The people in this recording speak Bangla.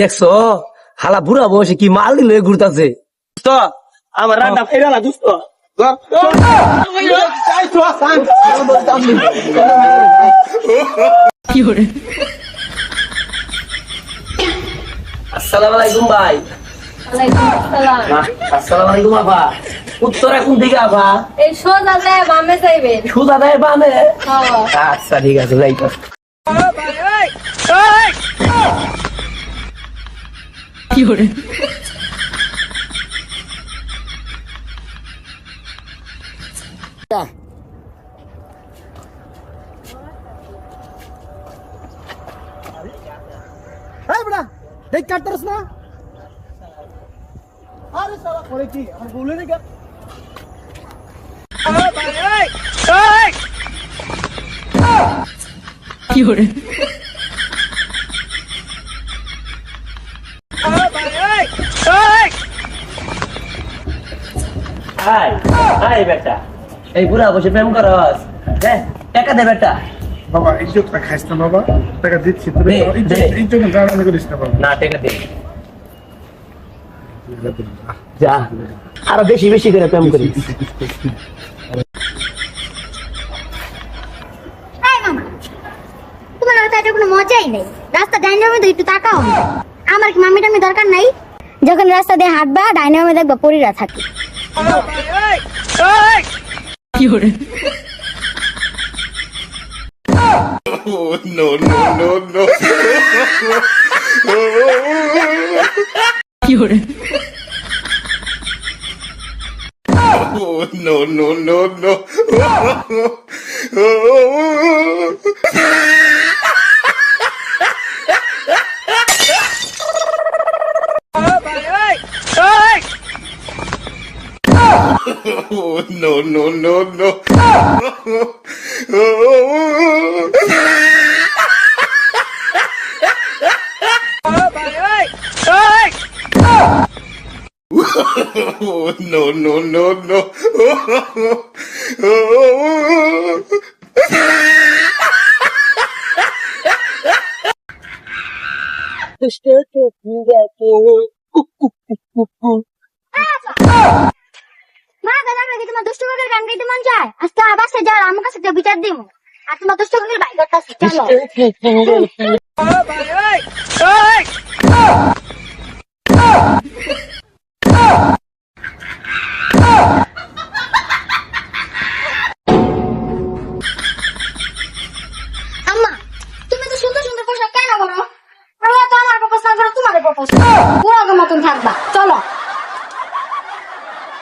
দেখছ? হালা বুড়া বসে কি মাল দিল ঘুরতাছে? তো আমার রান্না ফেরা না দুস্ত আসসালামু আলাইকুম ভাই। আসসালামু। আলাইকুম আবা উত্তরা কোন দিকে আবা। এই সোজা যায় বামে যাইবেন সুদা দেয় বামে। হ্যাঁ। আচ্ছা ঠিক আছে যাই তো এই বড়া দেখ কাটতারস না? আরে সালা করে কি? আমার বলে নি হাই হাই এই বুড়া বসে প্রেম করস। টাকা দে বেটা। বাবা ইজ্জতটা খাইস না বাবা। টাকা দিচ্ছি। ইজ্জত করিস না বাবা। না টাকা দে। যা। আরও বেশি বেশি করে প্রেম করিস এই মামা তোমার হয়তো এটা কোনো মজাই নেই। রাস্তা ডাইনের মধ্যে একটু তাকাও। আমার কি মামি টামি দরকার নাই? যখন রাস্তা দিয়ে হাঁটবা ডাইনের মধ্যে দেখবা পরিরা থাকে। oh, no, no, no, no. Ô, bà ơi! Ơi! oh, no, no, no, no. Oh, oh, oh. কি দুষ্ট কাকের গান গাইতে মন চায় আজকে আমার বাসায় যাওয়ার আমার কাছে বিচার দিব। আর তোমার দুষ্ট কাকের বাইক করতেছে চলো। আম্মা, তুমি তো সুন্দর সুন্দর পোশাক কেন করো তো আমার প্রপোজ না করে তোমাদের প্রপোজ। পুরো